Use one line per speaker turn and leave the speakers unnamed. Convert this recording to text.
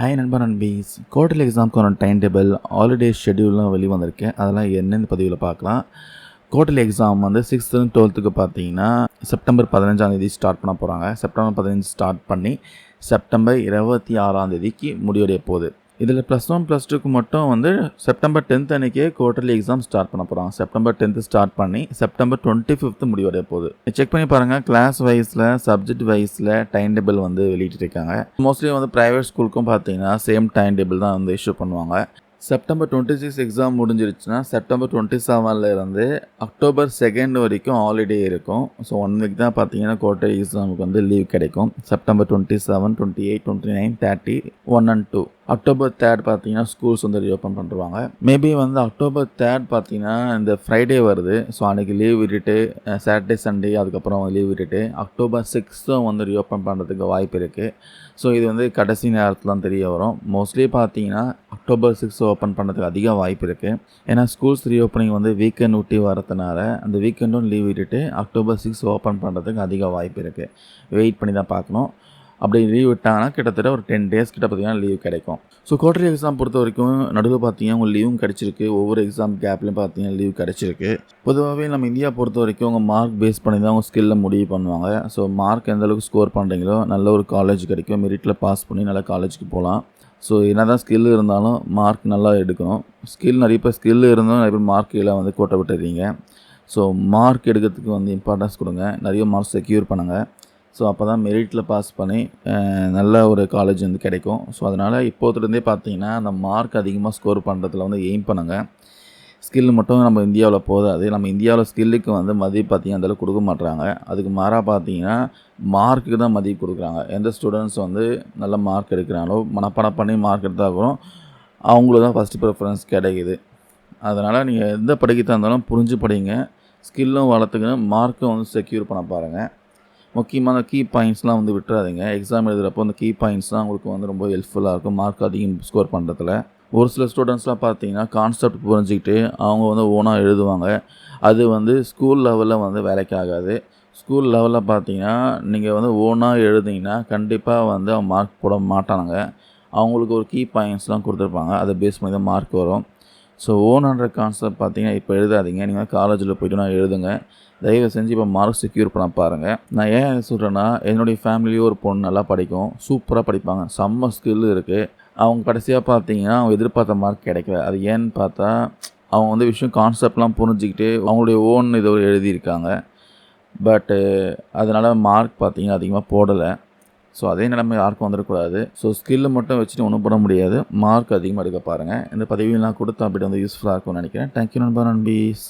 Hi நண்பர் நண்பீஸ் quarterly எக்ஸாமுக்கான டைம் டேபிள் ஹாலிடே ஷெடியூல்லாம் வெளியே வந்திருக்கு அதெல்லாம் என்னென்னு பதிவில் பார்க்கலாம். குவார்டர்லி எக்ஸாம் வந்து சிக்ஸ்த்து டுவெல்த்துக்கு பார்த்தீங்கன்னா செப்டம்பர் பதினஞ்சாந்தேதி ஸ்டார்ட் பண்ண போகிறாங்க செப்டம்பர் பதினஞ்சு ஸ்டார்ட் பண்ணி செப்டம்பர் இருபத்தி ஆறாம் தேதிக்கு முடிவடைய போகுது. இதில் ப்ளஸ் ஒன் ப்ளஸ் டூக்கு மட்டும் வந்து செப்டம்பர் டென்த் அன்றைக்கே குவார்டர்லி எக்ஸாம் ஸ்டார்ட் பண்ண போகிறாங்க செப்டம்பர் டென்த்து ஸ்டார்ட் பண்ணி செப்டம்பர் டுவெண்ட்டி ஃபிஃப்த்து முடிவடைய போகுது. செக் பண்ணி பாருங்கள் கிளாஸ் வைஸில் சப்ஜெக்ட் வைஸில் டைம் டேபிள் வந்து வெளியிட்டிருக்காங்க மோஸ்ட்லி வந்து ப்ரைவேட் ஸ்கூலுக்கும் பார்த்தீங்கன்னா சேம் டைம் டேபிள் தான் வந்து இஷ்யூ பண்ணுவாங்க. செப்டம்பர் டுவெண்ட்டி சிக்ஸ் எக்ஸாம் முடிஞ்சிருச்சுன்னா செப்டம்பர் டுவெண்ட்டி செவன்லேருந்து அக்டோபர் செகண்ட் வரைக்கும் ஹாலிடே இருக்கும். ஸோ ஒன் வீக் தான் பார்த்தீங்கன்னா கோட்டை எக்ஸாமுக்கு வந்து லீவ் கிடைக்கும். September twenty seven twenty eight twenty nine thirty one and two October third பார்த்தீங்கன்னா ஸ்கூல்ஸ் வந்து ரீஓப்பன் பண்ணுவாங்க மேபி வந்து அக்டோபர் தேர்ட் பார்த்தீங்கன்னா இந்த ஃப்ரைடே வருது. ஸோ அன்றைக்கி லீவ் விட்டுட்டு சாட்டர்டே சண்டே அதுக்கப்புறம் லீவ் விட்டுட்டு அக்டோபர் சிக்ஸ்த்தும் வந்து ரீஓப்பன் பண்ணுறதுக்கு வாய்ப்பு இருக்குது ஸோ இது வந்து கடைசி நேரத்தில் தான் தெரிய வரும். மோஸ்ட்லி பார்த்தீங்கன்னா அக்டோபர் சிக்ஸ் ஓப்பன் பண்ணுறதுக்கு அதிக வாய்ப்பு இருக்குது ஏன்னா ஸ்கூல்ஸ் ரீஓப்பனிங் வந்து வீக்கெண்ட் ஊட்டி வரதுனால அந்த வீக்கெண்டும் லீவ் விட்டுட்டு அக்டோபர் சிக்ஸ் ஓப்பன் பண்ணுறதுக்கு அதிக வாய்ப்பு இருக்குது வெயிட் பண்ணி தான் பார்க்கணும் அப்படி லீவ் விட்டாங்கன்னா கிட்டத்தட்ட ஒரு டென் டேஸ் கிட்ட பார்த்தீங்கன்னா லீவ் கிடைக்கும். ஸோ குவார்டர்லி எக்ஸாம் பொறுத்த வரைக்கும் நடுவில் பார்த்தீங்கன்னா உங்கள் லீவும் கிடச்சிருக்கு. ஒவ்வொரு எக்ஸாம் கேப்லையும் பார்த்தீங்கன்னா லீவ் கிடச்சிருக்கு. பொதுவாகவே நம்ம இந்தியா பொறுத்த வரைக்கும் உங்கள் மார்க் பேஸ் பண்ணி தான் உங்கள் ஸ்கில்லை முடிவு பண்ணுவாங்க. ஸோ மார்க் எந்த அளவுக்கு ஸ்கோர் பண்ணுறீங்களோ நல்ல ஒரு காலேஜ் கிடைக்கும். மெரிட்டில் பாஸ் பண்ணி நல்ல காலேஜுக்கு போகலாம். ஸோ என்ன தான் ஸ்கில் இருந்தாலும் மார்க் நல்லா எடுக்கணும். ஸ்கில் நிறைய பேர் ஸ்கில் இருந்தாலும் நிறைய பேர் மார்க் மார்க்கில் வந்து கோட்டை விட்டுறீங்க. ஸோ மார்க் எடுக்கிறதுக்கு வந்து இம்பார்ட்டன்ஸ் கொடுங்க. நிறைய மார்க் செக்யூர் பண்ணுங்கள் ஸோ அப்போ தான் மெரிட்டில் பாஸ் பண்ணி நல்ல ஒரு காலேஜ் வந்து கிடைக்கும். ஸோ அதனால் இப்போத்துலேருந்தே பார்த்தீங்கன்னா அந்த மார்க் அதிகமாக ஸ்கோர் பண்ணுறதுல வந்து எய்ம் பண்ணுங்கள் ஸ்கில் மட்டும் நம்ம இந்தியாவில் போதாது. நம்ம இந்தியாவில் ஸ்கில்லுக்கு வந்து மதிப்பு பார்த்திங்கன்னா அந்தளவுக்கு கொடுக்க மாட்டுறாங்க அதுக்கு மாறாக பார்த்தீங்கன்னா மார்க்குக்கு தான் மதிப்பு கொடுக்குறாங்க. எந்த ஸ்டூடெண்ட்ஸ் வந்து நல்ல மார்க் எடுக்கிறாங்களோ மனப்பாடம் பண்ணி மார்க் எடுத்தால் அவங்களுக்கு தான் ஃபஸ்ட்டு ப்ரிஃபரன்ஸ் கிடைக்குது. அதனால் நீங்கள் எந்த படிக்கத்தான் இருந்தாலும் புரிஞ்சு படிங்க. ஸ்கில்லும் வளர்த்துக்கணும். மார்க்கும் வந்து செக்யூர் பண்ண பாருங்கள் முக்கியமான கீ பாயிண்ட்ஸ்லாம் வந்து விட்டுறாதீங்க. எக்ஸாம் எழுதுகிறப்போ அந்த கீ பாயிண்ட்ஸ்லாம் உங்களுக்கு வந்து ரொம்ப ஹெல்ப்ஃபுல்லாக இருக்கும். மார்க் அதிகம் ஸ்கோர் பண்ணுறதுல ஒரு சில ஸ்டூடெண்ட்ஸ்லாம் பார்த்தீங்கன்னா கான்செப்ட் புரிஞ்சுக்கிட்டு அவங்க வந்து ஓனாக எழுதுவாங்க. அது வந்து ஸ்கூல் லெவலில் வந்து வேலைக்கு ஆகாது ஸ்கூல் லெவலில் பார்த்தீங்கன்னா நீங்கள் வந்து ஓனாக எழுதிங்கன்னா கண்டிப்பாக வந்து அவங்க மார்க் போட மாட்டாங்க அவங்களுக்கு ஒரு கீ பாயிண்ட்ஸ்லாம் கொடுத்துருப்பாங்க. அதை பேஸ் பண்ணி தான் மார்க் வரும். ஸோ ஓனான்ற கான்செப்ட் பார்த்தீங்கன்னா இப்போ எழுதாதீங்க. நீங்கள் காலேஜில் போய்ட்டு நான் எழுதுங்க. தயவு செஞ்சு இப்போ மார்க் செக்யூர் பண்ண பாருங்கள் நான் ஏன் சொல்கிறேன்னா என்னுடைய ஃபேமிலியும் ஒரு பொண்ணு நல்லா படிக்கும். சூப்பராக படிப்பாங்க. செம்ம ஸ்கில் இருக்குது அவங்க கடைசியாக பார்த்தீங்கன்னா அவங்க எதிர்பார்த்த மார்க் கிடைக்கல. அது ஏன்னு பார்த்தா அவங்க வந்து விஷயம் கான்செப்ட்லாம் புரிஞ்சுக்கிட்டு அவங்களுடைய ஓன் இதை எழுதியிருக்காங்க. பட்டு அதனால் மார்க் பார்த்தீங்கன்னா அதிகமாக போடலை. ஸோ அதே நிலைமை யாருக்கும் வந்துடக்கூடாது ஸோ ஸ்கில்லை மட்டும் வச்சுட்டு ஒன்றும் பண்ண முடியாது. மார்க் அதிகமாக எடுக்க பாருங்கள் இந்த பதவியெல்லாம் கொடுத்தா அப்படி வந்து யூஸ்ஃபுல்லாக இருக்கும்னு நினைக்கிறேன். தேங்க்யூ நண்பா நண்பீஸ்.